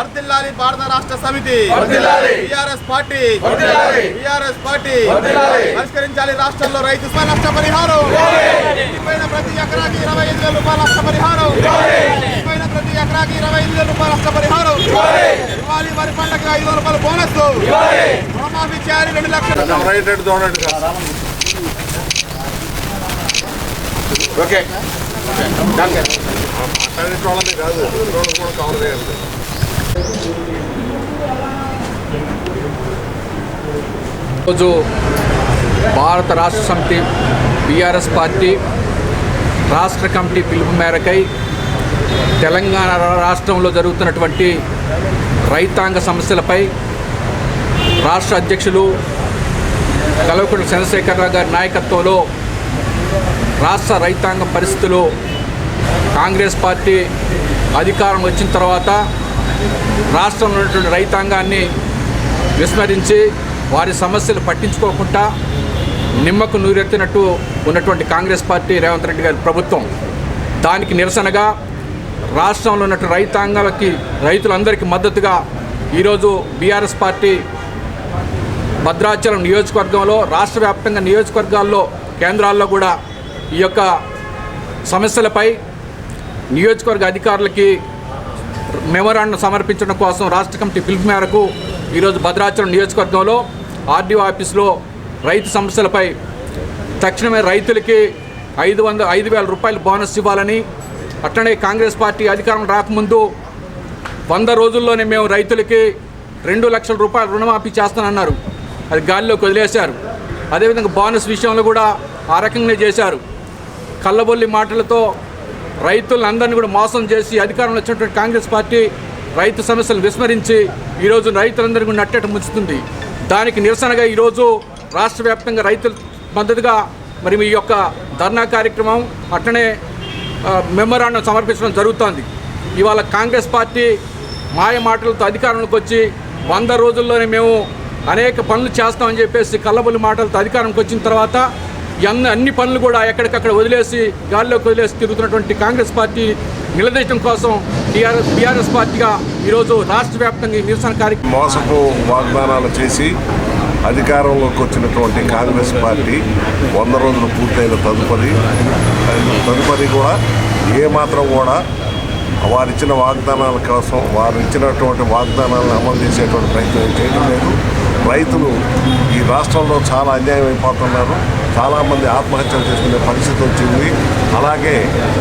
వర్ధిల్లాలి భారత రాష్ట్ర సమితి. వర్ధిల్లాలి. TRS party. వర్ధిల్లాలి. TRS party. వర్ధిల్లాలి. పరిష్కరించాలి రాష్ట్రంలో రైతు నష్ట పరిహారం. ప్రతి ఎకరాకి ఇరవై ఐదు వేల రూపాయల నష్ట పరిహారం. ప్రతి ఎకరాకి ఇరవై ఐదు వేల రూపాయల నష్ట పరిహారం. ఇవ్వాలి వరి పంటకి ఐదు వేల రూపాయల బోనస్. రుణమాఫీ చేయాలి రెండు లక్షలు ఓకే. కాదు. రోజు భారత రాష్ట్ర సమితి బీఆర్ఎస్ పార్టీ రాష్ట్ర కమిటీ పిలుపు మేరకై తెలంగాణ రాష్ట్రంలో జరుగుతున్నటువంటి రైతాంగ సమస్యలపై రాష్ట్ర అధ్యక్షులు కల్వకుంట్ల చంద్రశేఖరరావు గారి నాయకత్వంలో రాష్ట్ర రైతాంగ పరిస్థితులు కాంగ్రెస్ పార్టీ అధికారం వచ్చిన తర్వాత రాష్ట్రంలో ఉన్నటువంటి రైతాంగాన్ని విస్మరించి వారి సమస్యలు పట్టించుకోకుండా నిమ్మకు నూరెత్తినట్టు ఉన్నటువంటి కాంగ్రెస్ పార్టీ రేవంత్ రెడ్డి గారి ప్రభుత్వం దానికి నిరసనగా రాష్ట్రంలో ఉన్నటువంటి రైతాంగాలకి రైతులందరికీ మద్దతుగా ఈరోజు బీఆర్ఎస్ పార్టీ భద్రాచలం నియోజకవర్గంలో రాష్ట్ర వ్యాప్తంగా నియోజకవర్గాల్లో కేంద్రాల్లో కూడా ఈ యొక్క సమస్యలపై నియోజకవర్గ అధికారులకి మెమోరాండం సమర్పించడం కోసం రాష్ట్ర కమిటీ పిలుపు మేరకు ఈరోజు భద్రాచలం నియోజకవర్గంలో ఆర్డీఓ ఆఫీసులో రైతు సమస్యలపై తక్షణమే రైతులకి ఐదు వంద ఐదు వేల రూపాయలు బోనస్ ఇవ్వాలని అట్లనే కాంగ్రెస్ పార్టీ అధికారం రాకముందు వంద రోజుల్లోనే మేము రైతులకి రెండు లక్షల రూపాయలు రుణమాఫీ చేస్తానన్నారు. అది గాలిలోకి వదిలేశారు. అదేవిధంగా బోనస్ విషయంలో కూడా ఆ రకంగానే చేశారు. కళ్ళబొల్లి మాటలతో రైతులందరినీ కూడా మోసం చేసి అధికారంలో వచ్చినటువంటి కాంగ్రెస్ పార్టీ రైతు సమస్యలను విస్మరించి ఈరోజు రైతులందరినీ కూడా నట్టేట ముంచుతుంది. దానికి నిరసనగా ఈరోజు రాష్ట్ర వ్యాప్తంగా రైతుల మద్దతుగా మరి మీ యొక్క ధర్నా కార్యక్రమం అట్లనే ఆ, సమర్పించడం జరుగుతోంది. ఇవాళ కాంగ్రెస్ పార్టీ మాయ మాటలతో అధికారంలోకి వచ్చి వంద రోజుల్లోనే మేము అనేక పనులు చేస్తామని చెప్పేసి కళ్ళబొల్లి మాటలతో అధికారంకి వచ్చిన తర్వాత అన్ని అన్ని పనులు కూడా ఎక్కడికక్కడ వదిలేసి గాల్లోకి వదిలేసి తిరుగుతున్నటువంటి కాంగ్రెస్ పార్టీ నిలదీయడం కోసం టీఆర్ఎస్ బీఆర్ఎస్ పార్టీగా ఈరోజు రాష్ట్ర వ్యాప్తంగా నిరసన కార్యక్రమం మోసపు వాగ్దానాలు చేసి అధికారంలోకి వచ్చినటువంటి కాంగ్రెస్ పార్టీ వంద రోజులు పూర్తయిన తదుపరి తదుపరి కూడా ఏమాత్రం కూడా వారిచ్చిన వాగ్దానాల కోసం వారు ఇచ్చినటువంటి వాగ్దానాలను అమలు చేసేటువంటి ప్రయత్నం చేయడం లేదు. రైతులు ఈ రాష్ట్రంలో చాలా అన్యాయం అయిపోతున్నారు. చాలామంది ఆత్మహత్యలు చేసుకునే పరిస్థితి వచ్చింది. అలాగే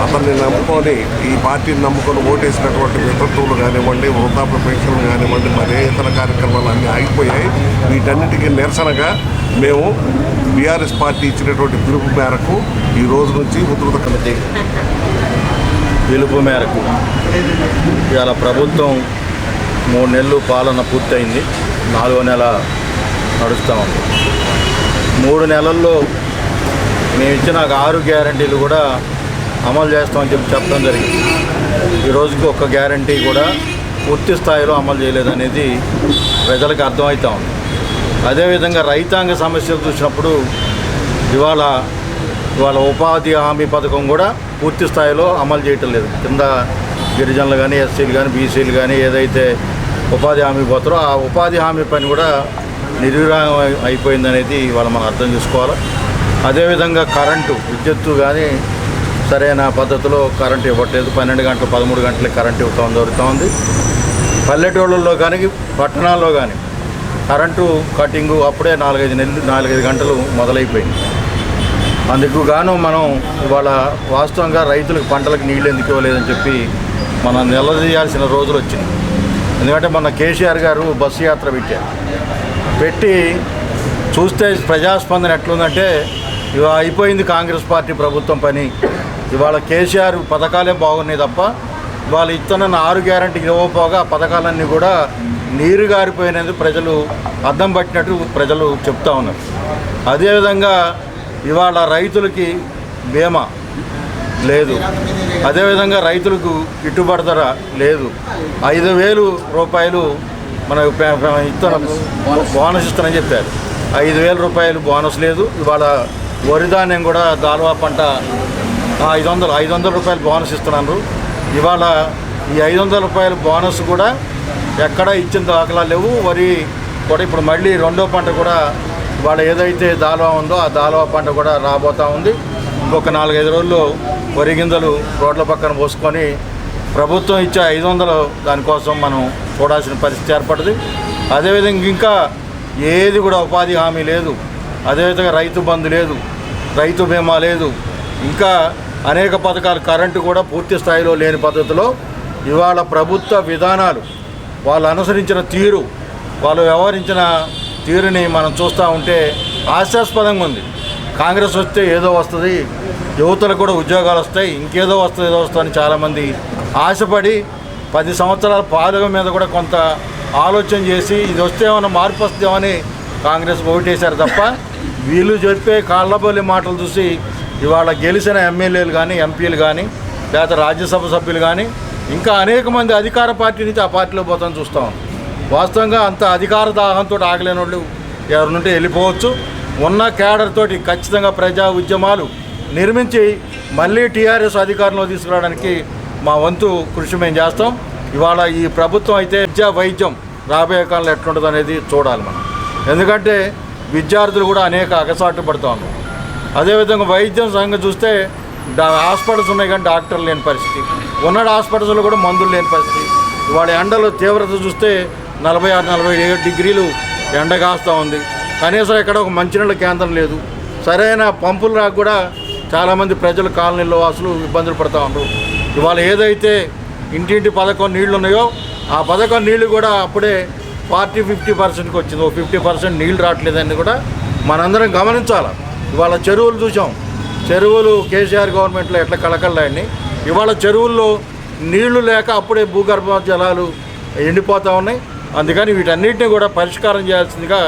అతన్ని నమ్ముకొని ఈ పార్టీని నమ్ముకొని ఓటేసినటువంటి విపత్తులు కానివ్వండి వృద్ధాప్య పెన్షన్లు కానివ్వండి మరి ఇతర కార్యక్రమాలు అన్నీ ఆగిపోయాయి. వీటన్నిటికీ నిరసనగా మేము బీఆర్ఎస్ పార్టీ ఇచ్చినటువంటి పిలుపు మేరకు ఈ రోజు నుంచి ఉధృత కమిటీ పిలుపు మేరకు ఇవాళ ప్రభుత్వం మూడు నెలలు పాలన పూర్తయింది. నాలుగో నెల నడుస్తూ ఉంది. మూడు నెలల్లో మేము ఇచ్చిన ఆరు గ్యారంటీలు కూడా అమలు చేస్తామని చెప్పి చెప్పడం జరిగింది. ఈ రోజుకి ఒక్క గ్యారంటీ కూడా పూర్తి స్థాయిలో అమలు చేయలేదనేది ప్రజలకు అర్థమవుతా ఉంది. అదేవిధంగా రైతాంగ సమస్యలు చూసినప్పుడు ఇవాళ ఇవాళ ఉపాధి హామీ పథకం కూడా పూర్తి స్థాయిలో అమలు చేయటం లేదు. కింద గిరిజనులు కానీ ఎస్సీలు కానీ బీసీలు కానీ ఏదైతే ఉపాధి హామీ పోతారో ఆ ఉపాధి హామీ పని కూడా నిర్విరామం అయిపోయిందనేది ఇవాళ మనం అర్థం చేసుకోవాలి. అదేవిధంగా కరెంటు విద్యుత్తు కానీ సరైన పద్ధతిలో కరెంటు ఇవ్వట్లేదు. పన్నెండు గంటలు పదమూడు గంటలకి కరెంటు ఇవ్వటం జరుగుతోంది. పల్లెటూళ్ళల్లో కానీ పట్టణాల్లో కానీ కరెంటు కటింగు అప్పుడే నాలుగైదు నెలలు నాలుగైదు గంటలు మొదలైపోయింది. అందుకు గాను మనం ఇవాళ వాస్తవంగా రైతులకు పంటలకు నీళ్ళు ఎందుకు ఇవ్వలేదని చెప్పి మనం నిలదీయాల్సిన రోజులు వచ్చింది. ఎందుకంటే మొన్న కేసీఆర్ గారు బస్సు యాత్ర పెట్టారు. పెట్టి చూస్తే ప్రజాస్పందన ఎట్లుందంటే ఇవాళ అయిపోయింది కాంగ్రెస్ పార్టీ ప్రభుత్వం పని. ఇవాళ కేసీఆర్ పథకాలే బాగున్నాయి తప్ప ఇవాళ ఇస్తున్న ఆరు గ్యారంటీ ఇవ్వకపోగా ఆ పథకాలన్నీ కూడా నీరు గారిపోయినందుకు ప్రజలు అద్దం పట్టినట్టు ప్రజలు చెప్తా ఉన్నారు. అదేవిధంగా ఇవాళ రైతులకి బీమా లేదు. అదేవిధంగా రైతులకు గిట్టుబాటు ధర లేదు. ఐదు వేలు రూపాయలు మన ప- ఇస్తున్న బోనస్ ఇస్తానని చెప్పారు. ఐదు వేల రూపాయలు బోనస్ లేదు. ఇవాళ వరి ధాన్యం కూడా దాల్వా పంట ఐదు వందలు ఐదు వందల రూపాయలు బోనస్ ఇస్తున్నారు. ఇవాళ ఈ ఐదు వందల రూపాయల బోనస్ కూడా ఎక్కడా ఇచ్చిన దాఖలా లేవు. వరి కూడా ఇప్పుడు మళ్ళీ రెండో పంట కూడా వాళ్ళ ఏదైతే దాల్వా ఉందో ఆ దాల్వా పంట కూడా రాబోతూ ఉంది. ఇంకొక నాలుగైదు రోజుల్లో వరి గింజలు రోడ్ల పక్కన పోసుకొని ప్రభుత్వం ఇచ్చే ఐదు వందలు దానికోసం మనం చూడాల్సిన పరిస్థితి ఏర్పడుతుంది అదేవిధంగా ఇంకా ఏది కూడా ఉపాధి హామీ లేదు. అదేవిధంగా రైతు బంధు లేదు రైతు బీమా లేదు. ఇంకా అనేక పథకాలు కరెంటు కూడా పూర్తి స్థాయిలో లేని పద్ధతిలో ఇవాళ ప్రభుత్వ విధానాలు వాళ్ళు అనుసరించిన తీరు వాళ్ళు వ్యవహరించిన తీరుని మనం చూస్తూ ఉంటే హాస్యాస్పదంగా ఉంది. కాంగ్రెస్ వస్తే ఏదో వస్తుంది యువతలకు కూడా ఉద్యోగాలు వస్తాయి ఇంకేదో వస్తుంది ఏదో వస్తుందని చాలామంది ఆశపడి పది సంవత్సరాల పాలన మీద కూడా కొంత ఆలోచన చేసి ఇది వస్తే ఏమైనా మార్పు వస్తుందేమని కాంగ్రెస్ ఓటేశారు తప్ప వీళ్ళు చెప్పే కాళ్ళబోలి మాటలు చూసి ఇవాళ గెలిచిన ఎమ్మెల్యేలు కానీ ఎంపీలు కానీ లేదా రాజ్యసభ సభ్యులు కానీ ఇంకా అనేక మంది అధికార పార్టీ నుంచి ఆ పార్టీలో పోతాను చూస్తాం వాస్తవంగా అంత అధికార దాహంతో ఆగలేని వాళ్ళు ఎవరినుంటే వెళ్ళిపోవచ్చు. ఉన్న కేడర్ తోటి ఖచ్చితంగా ప్రజా ఉద్యమాలు నిర్మించి మళ్ళీ టీఆర్ఎస్ అధికారంలో తీసుకురావడానికి మా వంతు కృషి మేము చేస్తాం. ఇవాళ ఈ ప్రభుత్వం అయితే విద్యా వైద్యం రాబోయే కాలంలో ఎట్లుంటుంది అనేది చూడాలి మనం. ఎందుకంటే విద్యార్థులు కూడా అనేక అగసాట్లు పడుతూ ఉన్నారు. అదేవిధంగా వైద్యం సంగతి చూస్తే హాస్పిటల్స్ ఉన్నాయి కానీ డాక్టర్లు లేని పరిస్థితి. ఉన్న హాస్పిటల్స్లో కూడా మందులు లేని పరిస్థితి. వాళ్ళ ఎండలో తీవ్రత చూస్తే నలభై ఆరు నలభై ఏడు డిగ్రీలు ఎండ కాస్తూ ఉంది. కనీసం ఎక్కడ ఒక మంచినీళ్ళ కేంద్రం లేదు. సరైన పంపులు రాక కూడా చాలామంది ప్రజలు కాలనీలో వాసులు ఇబ్బందులు పడుతూ ఉన్నారు. ఇవాళ ఏదైతే ఇంటింటి పథకం నీళ్ళు ఉన్నాయో ఆ పథకం నీళ్ళు కూడా అప్పుడే ఫార్టీ ఫిఫ్టీ పర్సెంట్కి వచ్చింది. ఓ ఫిఫ్టీ పర్సెంట్ నీళ్ళు రావట్లేదని కూడా మనందరం గమనించాలి. ఇవాళ చెరువులు చూసాం. చెరువులు కేసీఆర్ గవర్నమెంట్లో ఎట్లా కలకల్లాయని ఇవాళ చెరువుల్లో నీళ్ళు లేక అప్పుడే భూగర్భ జలాలు ఎండిపోతూ ఉన్నాయి. అందుకని వీటన్నిటిని కూడా పరిష్కారం చేయాల్సిందిగా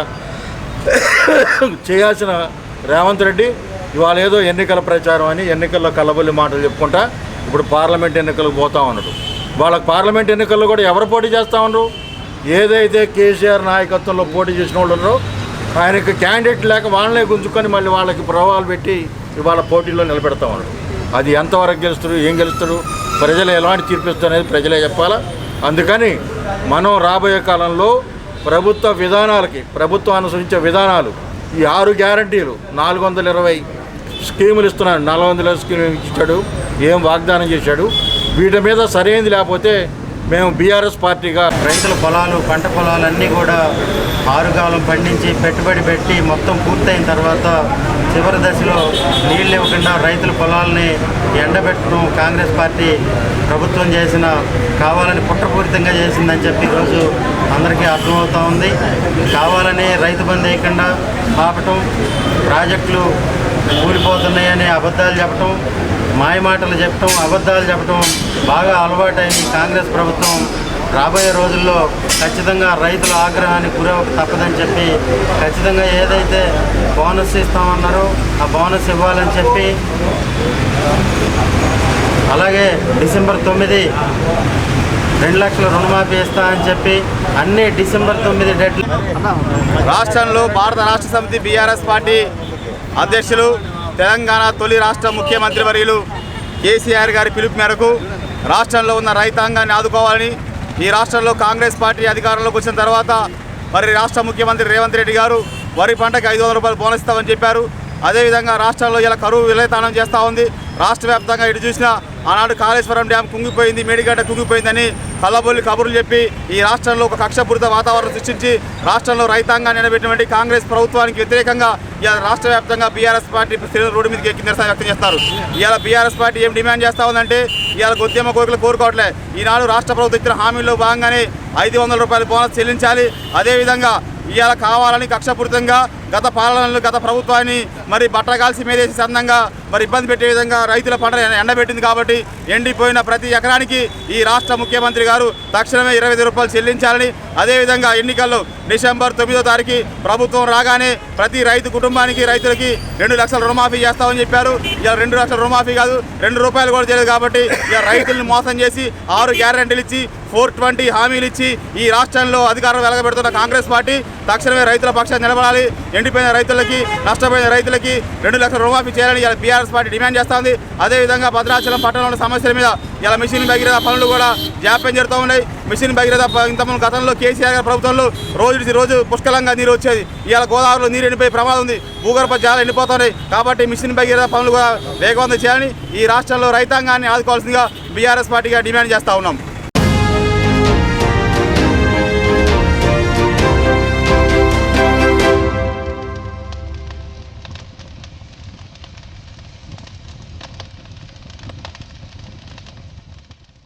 చేయాల్సిన రేవంత్ రెడ్డి ఇవాళ ఏదో ఎన్నికల ప్రచారం అని ఎన్నికల్లో కలబొల్లి మాటలు చెప్పుకుంటా ఇప్పుడు పార్లమెంట్ ఎన్నికలకు పోతా ఉన్నాడు. వాళ్ళకి పార్లమెంట్ ఎన్నికల్లో కూడా ఎవరు పోటీ చేస్తూ ఉన్నారు? ఏదైతే కేసీఆర్ నాయకత్వంలో పోటీ చేసిన వాళ్ళు ఉన్నారో ఆయనకి క్యాండిడేట్ లేక వాళ్ళనే గుంజుకొని మళ్ళీ వాళ్ళకి ప్రభావాలు పెట్టి ఇవాళ పోటీలో నిలబెడతా ఉన్నాడు అది ఎంతవరకు గెలుస్తారు ఏం గెలుస్తారు ప్రజలు ఎలాంటి తీర్పిస్తారు అనేది ప్రజలే చెప్పాలా? అందుకని మనం రాబోయే కాలంలో ప్రభుత్వ విధానాలకి ప్రభుత్వం అనుసరించే విధానాలు ఈ ఆరు గ్యారంటీలు నాలుగు వందల ఇరవై స్కీములు ఇస్తున్నాడు. నాలుగు వందల స్కీములు ఇచ్చాడు ఏం వాగ్దానం చేశాడు వీటి మీద సరైనది లేకపోతే మేము బీఆర్ఎస్ పార్టీగా రైతుల పొలాలు పంట పొలాలన్నీ కూడా ఆరుగాలం పండించి పెట్టుబడి పెట్టి మొత్తం పూర్తయిన తర్వాత చివరి దశలో నీళ్ళు ఇవ్వకుండా రైతుల పొలాలని ఎండబెట్టడం కాంగ్రెస్ పార్టీ ప్రభుత్వం చేసిన కావాలని కుట్రపూరితంగా చేసిందని చెప్పి ఈరోజు అందరికీ అర్థమవుతూ ఉంది. కావాలని రైతు బంద్ వేయకుండా ఆపటం ప్రాజెక్టులు ఉన్నాయని అబద్ధాలు చెప్పటం మాయమాటలు చెప్పటం అబద్ధాలు చెప్పటం బాగా అలవాటైంది కాంగ్రెస్ ప్రభుత్వం. రాబోయే రోజుల్లో ఖచ్చితంగా రైతుల ఆగ్రహానికి గురవక తప్పదని చెప్పి ఖచ్చితంగా ఏదైతే బోనస్ ఇస్తామన్నారో ఆ బోనస్ ఇవ్వాలని చెప్పి అలాగే డిసెంబర్ తొమ్మిది రెండు లక్షల రుణమాఫీ ఇస్తా అని చెప్పి అన్ని డిసెంబర్ తొమ్మిది డెడ్ రాష్ట్రంలో భారత రాష్ట్ర సమితి బీఆర్ఎస్ పార్టీ అధ్యక్షులు తెలంగాణ తొలి రాష్ట్ర ముఖ్యమంత్రి వర్యులు కేసీఆర్ గారి పిలుపు మేరకు రాష్ట్రంలో ఉన్న రైతాంగాన్ని ఆదుకోవాలని ఈ రాష్ట్రంలో కాంగ్రెస్ పార్టీ అధికారంలోకి వచ్చిన తర్వాత మరి రాష్ట్ర ముఖ్యమంత్రి రేవంత్ రెడ్డి గారు వరి పంటకి ఐదు వందల రూపాయలు బోనస్ ఇస్తామని చెప్పారు. అదేవిధంగా రాష్ట్రంలో ఇలా కరువు విలయతానం చేస్తూ ఉంది. రాష్ట్ర వ్యాప్తంగా ఇటు చూసినా ఆనాడు కాళేశ్వరం డ్యామ్ కుంగిపోయింది మేడిగడ్డ కుంగిపోయిందని కళ్ళబొల్లి కబుర్లు చెప్పి ఈ రాష్ట్రంలో ఒక కక్షపూరిత వాతావరణం సృష్టించి రాష్ట్రంలో రైతాంగాన్ని నిలబెట్టినటువంటి కాంగ్రెస్ ప్రభుత్వానికి వ్యతిరేకంగా ఇవాళ రాష్ట్ర వ్యాప్తంగా బీఆర్ఎస్ పార్టీ శ్రేణులు రోడ్డు మీదకి ఎక్కి నిరసన వ్యక్తం చేస్తారు. ఇవాళ బీఆర్ఎస్ పార్టీ ఏం డిమాండ్ చేస్తా ఉందంటే ఇవాళ ఉద్యమ కోరికలు కోరుకోవట్లే. ఈనాడు రాష్ట్ర ప్రభుత్వం ఇచ్చిన హామీల్లో భాగంగానే ఐదు వందల రూపాయల బోనస్ చెల్లించాలి. అదేవిధంగా ఇవాళ కావాలని కక్షపూరితంగా గత పాలనలు గత ప్రభుత్వాన్ని మరి బట్టగాల్సి మీదేసి సందంగా మరి ఇబ్బంది పెట్టే విధంగా రైతుల పంట ఎండబెట్టింది కాబట్టి ఎండిపోయిన ప్రతి ఎకరానికి ఈ రాష్ట్ర ముఖ్యమంత్రి గారు తక్షణమే ఇరవై రూపాయలు చెల్లించాలని అదేవిధంగా ఎన్నికల్లో డిసెంబర్ తొమ్మిదో తారీఖు ప్రభుత్వం రాగానే ప్రతి రైతు కుటుంబానికి రైతులకి రెండు లక్షల రుణమాఫీ చేస్తామని చెప్పారు. ఇలా రెండు లక్షల రుణమాఫీ కాదు రెండు రూపాయలు కూడా చేయలేదు కాబట్టి ఇలా రైతుల్ని మోసం చేసి ఆరు గ్యారెంటీలు ఇచ్చి ఫోర్ ట్వంటీ హామీలు ఇచ్చి ఈ రాష్ట్రంలో అధికారం వెలగబెడుతున్న కాంగ్రెస్ పార్టీ తక్షణమే రైతుల పక్షాన్ని నిలబడాలి. ఎండిపోయిన రైతులకి నష్టపోయిన రైతులకి రెండు లక్షల రుణమాఫీ చేయాలని ఇలా బీఆర్ఎస్ పార్టీ డిమాండ్ చేస్తోంది. అదేవిధంగా భద్రాచలం పట్టణంలో సమస్యల మీద ఇలా మిషన్ భగీరథ పనులు కూడా జాప్యం జరుగుతూ ఉన్నాయి. మిషన్ భగీరథ ఇంతమంది ఇంతకుముందు గతంలో కేసీఆర్ గారి ప్రభుత్వంలో రోజు రోజు పుష్కలంగా నీరు వచ్చేది. ఇవాళ గోదావరిలో నీరు ఎండిపోయే ప్రమాదం ఉంది. భూగర్భ జాలు ఎండిపోతున్నాయి. కాబట్టి మిషన్ భగీరథ పనులు కూడా వేగవంతం చేయాలని ఈ రాష్ట్రంలో రైతాంగాన్ని ఆదుకోవాల్సిందిగా బీఆర్ఎస్ పార్టీగా డిమాండ్ చేస్తూ ఉన్నాం.